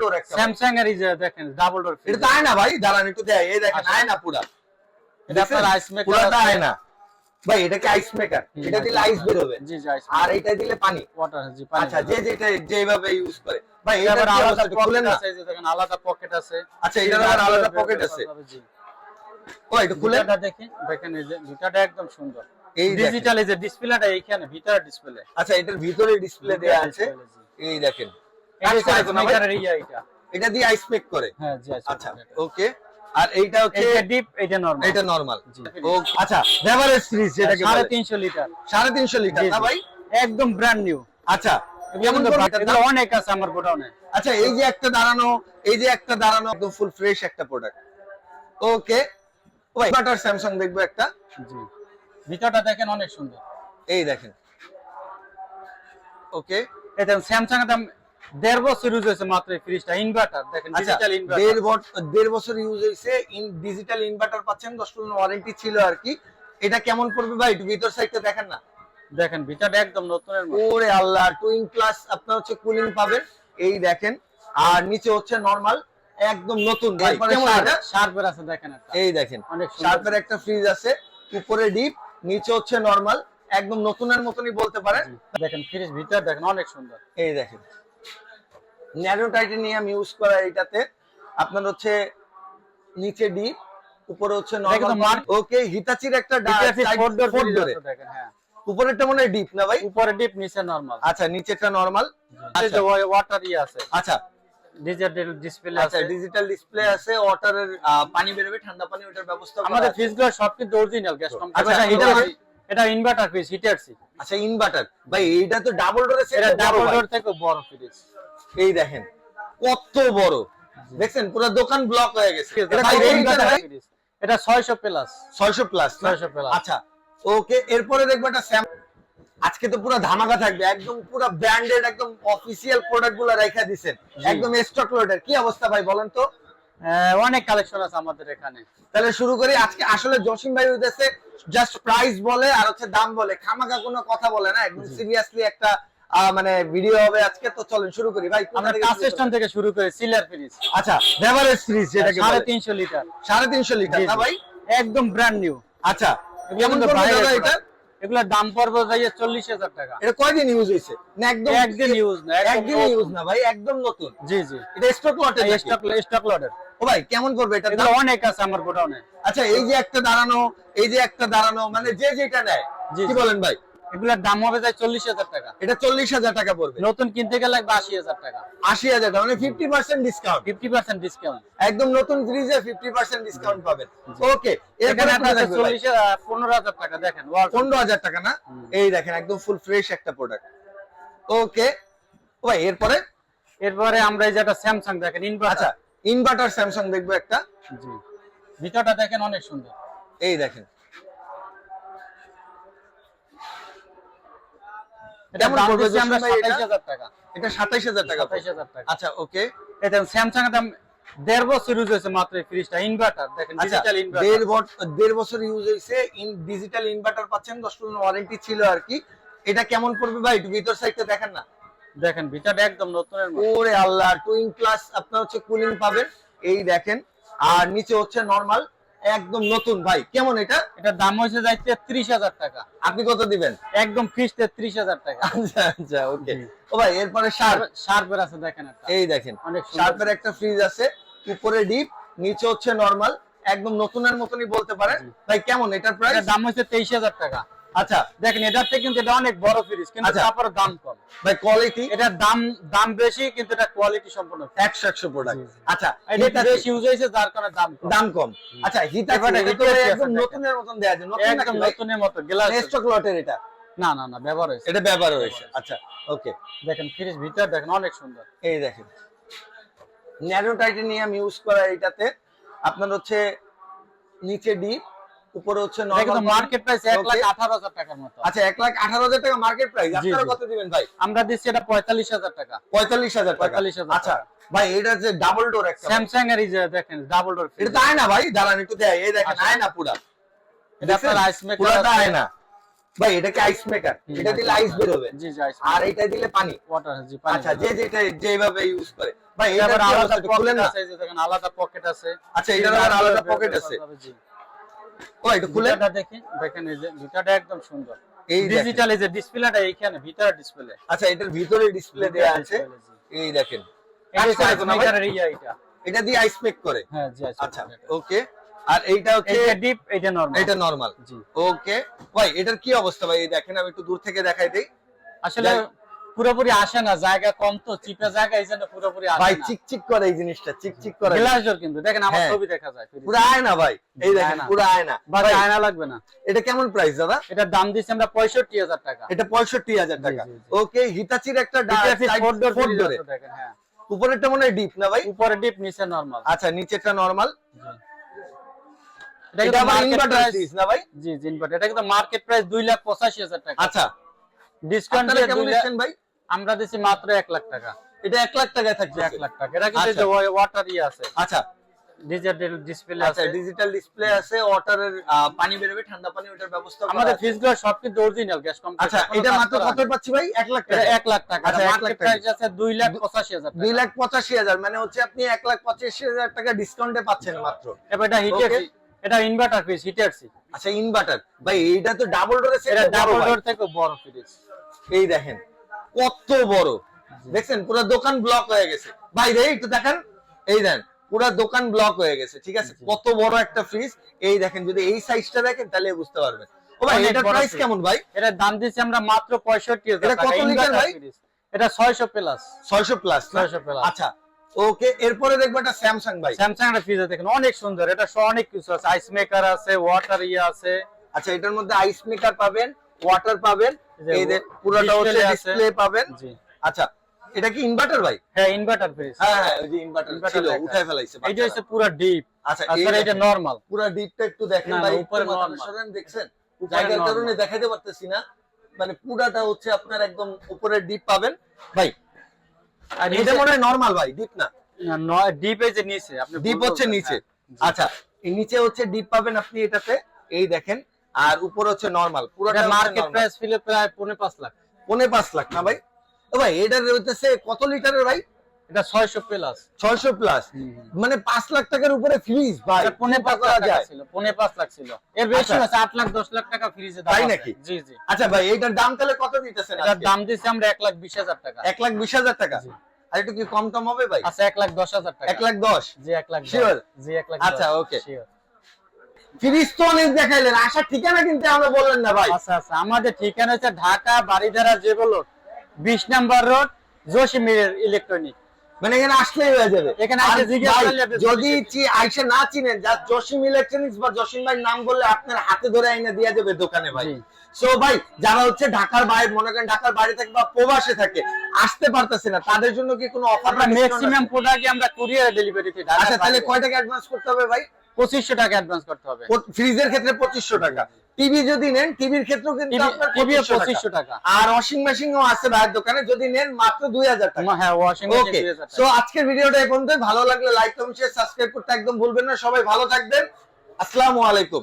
ডোর একটা স্যামসাং এর যে দেখেন ডাবল ডোর এটা তো আয়না ভাই দাঁড়ান একটু দেয় এই দেখেন আচ্ছা। আয়না পুরা। এটা আপনার আইস মেকার পুরাটা আয়না। ভাই এটা কি আইস মেকার এটা দিলে আইস বেরোবে জি জি আইস আর এটা দিলে পানি। ওয়াটার জি পানি আচ্ছা যে যেটা যেভাবে ইউজ করে। ভাই এটা এটা আলাদা পকেট আছে যে দেখেন আলাদা পকেট আছে। আচ্ছা আবার আলাদা পকেট আছে। জি। ও এটা ভিতরটা দেখেন দেখেন এই যে ভিতরটা একদম সুন্দর। এই ডিজিটাল এই যে ডিসপ্লেটা এইখানে ভিতরে ডিসপ্লে আচ্ছা এটার ভিতরে ডিসপ্লে দেয়া আছে। এই দেখেন। এটা দিয়ে আইস মেক করে? হ্যাঁ জি আচ্ছা ওকে আর এইটা হচ্ছে এটা ডিপ এটা নরমাল এটা নরমাল জি। ও আচ্ছা বেভারেজ ফ্রিজ যেটাকে সাড়ে বলে তিনশো লিটার। সাড়ে তিনশো লিটার না ভাই? একদম ব্র্যান্ড নিউ আচ্ছা দাম? অনেক আছে আমার গোডাউনে। আচ্ছা এই যে একটা দাঁড়ানো এই যে একটা দাঁড়ানো একদম ফুল ফ্রেশ একটা প্রোডাক্ট ওকে ভাই বাটার স্যামসাং দেখব একটা। জি। ভিতরটা দেখেন অনেক সুন্দর। এই দেখেন। ওকে এটা স্যামসাং এর দাম দেড় বছর ইউজ হয়েছে মাত্র ফ্রিজটা ইনভার্টার দেখেন আচ্ছা ডিজিটাল ইনভার্টার দেড় বছর ইউজ হয়েছে ইন ডিজিটাল ইনভার্টার পাচ্ছেন দশ পর্যন্ত ওয়ারেন্টি ছিল আর কি। এটা কেমন পড়বে ভাই একটু ভিতর সাইডটা দেখেন না? দেখেন ভিতরটা একদম নতুনের মতো। ওরে আল্লাহ টুইন প্লাস আপনার হচ্ছে কুলিং পাবেন। এই দেখেন আর নিচে হচ্ছে নরমাল একদম নতুন? শার্পের আছে? দেখেন এই দেখেন অনেক। শার্পের একটা ফ্রিজ আছে উপরে ডিপ নিচে হচ্ছে নরমাল একদম নতুনের মতনই বলতে পারেন। দেখেন ফ্রিজ ভিতর দেখেন অনেক সুন্দর। এই দেখেন। ন্যানো টাইটেনিয়াম ইউজ করা এটাতে আপনার হচ্ছে নিচে ডিপ উপরে হচ্ছে নরমাল ওকে হিতাচির একটা ফোর ডোর ফোর ডোরে দেখেন হ্যাঁ। উপরেরটা মনে হয় ডিপ না ভাই? উপরে ডিপ নিচে নরমাল আচ্ছা নিচেরটা নরমাল ওয়াটার ই আছে। আচ্ছা। ডিজিটাল ডিসপ্লে আচ্ছা আছে। ডিজিটাল ডিসপ্লে আছে ওয়াটারের পানি বেরোবে ঠান্ডা পানি ওটার ব্যবস্থা আমাদের। ফ্রিজগুলো সব কিন্তু অরিজিনাল গ্যাস আচ্ছা, এটা এটা ইনভার্টার ফ্রিজ হিটার সি আচ্ছা ইনভার্টার ভাই এটা তো ডাবল ডোরে এটা ডাবল ডোর থেকে বড় ফ্রিজ এই দেখেন কত বড়। দেখছেন পুরো দোকান ব্লক হয়ে গেছে। এটা ভাই, কত লিটার ইনভার্টার ভাই? ফ্রিজ এটা 600 প্লাস 600 প্লাস 600 plus। আচ্ছা ওকে এরপরে দেখব একটা স্যাম আজকে তো পুরো ধামাকা থাকবে একদম পুরো ব্র্যান্ডেড একদম অফিসিয়াল প্রোডাক্টগুলো রেখা দিছেন। একদম স্টক লোডের কি অবস্থা ভাই বলেন তো? অনেক কালেকশন আছে আমাদের এখানে। তাহলে শুরু করি আজকে আসলে জসিম ভাই উদ্দেশ্যে জাস্ট প্রাইস বলে আর হচ্ছে দাম বলে। খামাকা কোনো কথা বলে না একদম সিরিয়াসলি একটা মানে ভিডিও হবে আজকে তো চলেন শুরু করি। ভাই আমরা কাজ শুরু থেকে শুরু করে সিলার ফ্রিজ আচ্ছা বেভারেজ ফ্রিজ যেটাকে সাড়ে বলে। তিনশো লিটার সাড়ে তিনশো লিটার না ভাই? একদম ব্র্যান্ড নিউ আচ্ছা কেমন পড়বে এটা। এগুলোর দাম পড়বে চল্লিশ হাজার টাকা। এটা কয়দিন ইউজ হয়েছে? না একদম একদিন ইউজ না একদিন ইউজ না ভাই একদম নতুন। জি জি। এটা স্টক লটে স্টক স্টক লডের ও ভাই কেমন করবে এটা এগুলো অনেক আছে আমার গোডাউনে। আচ্ছা এই যে একটা দাঁড়ানো এই যে একটা দাঁড়ানো মানে যে যেটা নেয় কি বলেন ভাই? এগুলোর দাম হবে যায় চল্লিশ হাজার টাকা। এটা চল্লিশ হাজার টাকা পড়বে। নতুন কিনতে গেলে লাগবে আশি হাজার টাকা। আশি হাজার টাকা মানে fifty percent discount fifty percent discount একদম নতুন ফ্রিজে ফিফটি পার্সেন্ট ডিসকাউন্ট পাবেন। ওকে এখানে আপনার চল্লিশ পনেরো হাজার টাকা দেখেন পনেরো হাজার টাকা না? এই দেখেন একদম ফুল ফ্রেশ একটা প্রোডাক্ট ওকে ভাই এরপরে? এরপরে আমরা এই যেটা স্যামসাং দেখেন ইনভার্টার ইনভার্টার স্যামসাং দেখব একটা। ভিতরটা দেখেন অনেক সুন্দর। এই দেখেন কেমন পড়বে আমরা টাকা। এটা টাকা টাকা। আচ্ছা ওকে। এটা স্যামসাং এর দাম দেড় বছর ইউজ হয়েছে মাত্র ফ্রিজটা ইনভার্টার দেখেন আচ্ছা ডিজিটাল দেড় বছর দেড় বছর ইউজ হয়েছে ইন ডিজিটাল ইনভার্টার পাচ্ছেন ওয়ারেন্টি ছিল আর কি। এটা কেমন পড়বে ভাই? একটু ভিতর সাইডটা দেখেন না। দেখেন ভিতরটা একদম নতুনের মতো। ওরে আল্লাহ টুইন প্লাস আপনার হচ্ছে কুলিং পাবেন। এই দেখেন আর নিচে হচ্ছে নরমাল একদম নতুন। ভাই কেমন এটা? এটার দাম হয়েছে যাই তেত্রিশ হাজার টাকা। আপনি কত দিবেন? একদম ফিক্স তেত্রিশ হাজার টাকা। আচ্ছা আচ্ছা ওকে ও ভাই এরপরে শার্প। শার্পের আছে দেখেন এই দেখেন অনেক সার্পের শার্পের একটা ফ্রিজ আছে উপরে ডিপ নিচে হচ্ছে নরমাল একদম নতুনের মতনই বলতে পারেন। ভাই কেমন এটার প্রাইস দাম হচ্ছে তেইশ হাজার টাকা। আচ্ছা দেখেন এটার থেকে কিন্তু এটা অনেক বড় ফ্রিজ কিন্তু আচ্ছা। তারপরে দাম কম। ভাই কোয়ালিটি এটার দাম দাম বেশি কিন্তু এটা কোয়ালিটি সম্পূর্ণ একশো একশো প্রোডাক্ট জি, জি। আচ্ছা এটা বেশি ইউজ হয়েছে যার কারণে দাম কম। দাম কম। আচ্ছা হিটাচি এবারে এটা তো একদম। নতুনের মতন দেয়া যায় নতুন একদম নতুনের মতো গ্লাস স্টক লটের এটা। না না না ব্যবহার হয়েছে। এটা ব্যবহার হয়েছে। আচ্ছা ওকে দেখেন ফ্রিজ ভিতর দেখেন অনেক সুন্দর। এই দেখেন। ন্যানো টাইটেনিয়াম ইউজ করা এটাতে আপনার হচ্ছে নিচে ডিপ উপরে হচ্ছে নরমাল মার্কেট প্রাইস এক লাখ Okay. আঠারো হাজার টাকার মতো। আচ্ছা এক লাখ আঠারো হাজার টাকা মার্কেট প্রাইস আপনারা কত দিবেন ভাই? আমরা দিচ্ছি এটা পঁয়তাল্লিশ হাজার টাকা। পঁয়তাল্লিশ হাজার টাকা। 45,000 আচ্ছা ভাই এটা যে ডাবল ডোর একটা স্যামসাং এর এই দেখেন ডাবল ডোর এটা তো আয়না ভাই দাঁড়ান একটু দেয় এই দেখেন আচ্ছা। আয়না পুরা। এটা আপনার আইস মেকার পুরাটা আছে। আয়না। ভাই এটা কি আইস মেকার এটা দিলে আইস বের হবে। জি জি আর এটা দিলে পানি। ওয়াটার জি পানি আচ্ছা যে যেটা যেভাবে ইউজ করে। ভাই এটা এটা আলাদা পকেট আছে দেখেন আলাদা পকেট আছে। আচ্ছা আবার আলাদা পকেট আছে জি। ও এটা খুলেন দেখেন দেখেন এই যে একদম সুন্দর। এই ডিজিটাল এই যে ডিসপ্লেটা এইখানে ভিতরে ডিসপ্লে আচ্ছা এটার ভিতরে ডিসপ্লে দেয়া আছে। এই দেখেন। এটা। দিয়ে আইস মেক করে? হ্যাঁ জি আচ্ছা ওকে আর এইটা হচ্ছে এটা ডিপ এটা নরমাল এটা নরমাল জি। ওকে ভাই এটার কি অবস্থা ভাই? এই দেখেন আমি একটু দূর থেকে দেখাই দেই। আসলে পুরোপুরি আসে না জায়গা কম তো চিপে জায়গা এই জন্য পুরোপুরি আসে ভাই না। চিকচিক করে এই জিনিসটা চিকচিক করে। গ্লাস ডোর কিন্তু দেখেন আমার হ্যাঁ। ছবি দেখা যায় পুরো আয়না ভাই এই দেখেন। পুরো আয়না। বাট ভাই, আয়না লাগবে না। এটা কেমন প্রাইস দাদা? এটার দাম দিচ্ছি আমরা পঁয়ষট্টি হাজার টাকা। এটা পঁয়ষট্টি হাজার টাকা। জি, জি। ওকে হিতাচির একটা এটা four door ফোর ডোরে দেখেন হ্যাঁ। উপরেরটা মনে হয় ডিপ না ভাই? উপরে ডিপ নিচে নরমাল আচ্ছা নিচেরটা নরমাল এটা এটা আবার ইনভার্টার সিরিজ না ভাই? জি জি ইনভার্টার এটা কিন্তু মার্কেট প্রাইস দুই লাখ পঁচাশি হাজার টাকা। আচ্ছা। ডিসকাউন্ট দিয়ে কেমন ভাই? আমরা দিচ্ছি মাত্র এক লাখ টাকা। এটা এক লাখ টাকায় থাকছে এক লাখ টাকা। এটা কিন্তু আচ্ছা। ওয়াটার ইয়ে আছে। আচ্ছা। ডিজিটাল ডিসপ্লে আচ্ছা আছে। ডিজিটাল ডিসপ্লে আছে ওয়াটারের পানি বেরোবে ঠান্ডা পানি ওটার ব্যবস্থা আমাদের ফ্রিজগুলো সব কিন্তু অরিজিনাল গ্যাস কোম্পানি আচ্ছা এটা মাত্র কত পাচ্ছি ভাই? এক লাখ টাকা। এক লাখ টাকা। আচ্ছা, এক লাখ প্রাইস আছে দুই লাখ পঁচাশি হাজার দুই টাকা লাখ পঁচাশি হাজার মানে হচ্ছে আপনি এক লাখ পঁচাশি হাজার টাকা ডিসকাউন্টে পাচ্ছেন মাত্র। এবার এটা হিটার এটা ইনভার্টার ফ্রিজ হিটার আচ্ছা ইনভার্টার ভাই এইটা তো ডাবল ডোরে এটা ডাবল ডোর থেকে বড় ফ্রিজ এই দেখেন কত বড়। দেখছেন পুরো দোকান ব্লক হয়ে গেছে। ভাই রে একটু দেখেন। এই দেন পুরো দোকান ব্লক হয়ে গেছে ঠিক আছে? কত বড় একটা ফ্রিজ এই দেখেন যদি এই সাইজটা দেখেন তাহলে বুঝতে পারবেন। ও ভাই বড় প্রাইস কেমন ভাই? এটার দাম দিচ্ছি আমরা মাত্র পঁয়ষট্টি হাজার এটা কত লিটার ভাই? এটা ছয়শো প্লাস ছয়শো প্লাস 600 প্লাস আচ্ছা ওকে এরপরে দেখব একটা স্যামসাং ভাই। স্যামসাং এর ফ্রিজ দেখেন অনেক সুন্দর। এটা সহ অনেক কিছু আছে। আইস মেকার আছে ওয়াটার ইয়ে আছে। আচ্ছা এটার মধ্যে আইস মেকার পাবেন ওয়াটার পাবেন এই যে পুরোটা হচ্ছে ডিসপ্লে পাবেন। জি। আচ্ছা এটা কি ইনভার্টার ভাই? হ্যাঁ ইনভার্টার ফ্রিজ হ্যাঁ হ্যাঁ ওই যে ইনভার্টার ছিল। উঠাই ফেলাইছে বাচ্চারা। হচ্ছে পুরো ডিপ আচ্ছা এটা নরমাল পুরো ডিপটা একটু দেখেন ভাই উপরে। সরান, দেখছেন? জায়গার কারণে দেখাতে পারতেছি না। মানে পুরাটা হচ্ছে আপনার একদম উপরে ডিপ পাবেন। ভাই আর এটা মনে হয় নরমাল ভাই ডিপ না? ডিপ এই যে নিচে আপনি ডিপ হচ্ছে নিচে। হ্যাঁ। আচ্ছা এই নিচে হচ্ছে ডিপ পাবেন আপনি এটাতে। এই দেখেন আর উপরে হচ্ছে নরমাল পুরোটা মার্কেট প্রাইস ফিলে প্রায় পৌনে পাঁচ লাখ। পৌনে পাঁচ লাখ না ভাই? ও ভাই এটার হচ্ছে কত লিটারের ভাই? এটা ছয়শো প্লাস ছয়শো প্লাস মানে পাঁচ লাখ টাকার উপরে ফ্রিজ ভাই। পৌনে পাঁচ লাখ ছিল পৌনে পাঁচ লাখ ছিল। এর বেশি আচ্ছা। আছে আট লাখ দশ লাখ টাকা ফ্রিজে তাই নাকি? জি জি। আচ্ছা ভাই এইটার দাম তাহলে কত দিতেছেন এটার দাম দিচ্ছি আমরা এক লাখ বিশ হাজার টাকা। এক লাখ বিশ হাজার টাকা। আর একটু কি কম টম হবে ভাই? আচ্ছা এক লাখ দশ হাজার টাকা। এক লাখ দশ? জি এক লাখ। Sure? জি এক লাখ আচ্ছা, দশ। okay. Sure. ফ্রিজ তো অনেক দেখাইলেন আসার ঠিকানা কিন্তু আমরা বললেন না ভাই। আচ্ছা আচ্ছা আমাদের ঠিকানা হচ্ছে ঢাকা বাড়িধারা জেবল বিশ নাম্বার রোড জসিমির ইলেকট্রনিক মানে এখানে আসলেই হয়ে যাবে। এখানে আর এসে জিজ্ঞেস ভাই, করলে যদি আইসা না চিনেন যা জসিম ইলেকট্রনিক্স বা জসিম ভাই নাম বললে আপনার হাতে ধরে আইনা দিয়ে যাবে দোকানে ভাই। সো ভাই যারা হচ্ছে ঢাকার বাইরে মনে করেন ঢাকার বাইরে থাকে বা প্রবাসে থাকে আসতে পারতেছে না তাদের জন্য কি কোনো অফার ম্যাক্সিমাম প্রোডাক্টই আমরা কুরিয়ার ডেলিভারি আচ্ছা তাহলে কয় টাকা অ্যাডভান্স করতে হবে ভাই? পঁচিশশো টাকা অ্যাডভান্স করতে হবে। ফ্রিজের ক্ষেত্রে পঁচিশশো টাকা। টিভি যদি নেন টিভির ক্ষেত্রেও কিন্তু টিভি পঁচিশশো টাকা। আর ওয়াশিং মেশিনও আছে ভাইয়ের দোকানে যদি নেন মাত্র দুই হাজার টাকা। হ্যাঁ ওয়াশিং ওকে সো আজকের ভিডিওটা এই পর্যন্ত ভালো লাগলে লাইক কমেন্ট শেয়ার সাবস্ক্রাইব করতে একদম ভুলবেন না। সবাই ভালো থাকবেন। আসসালামু আলাইকুম।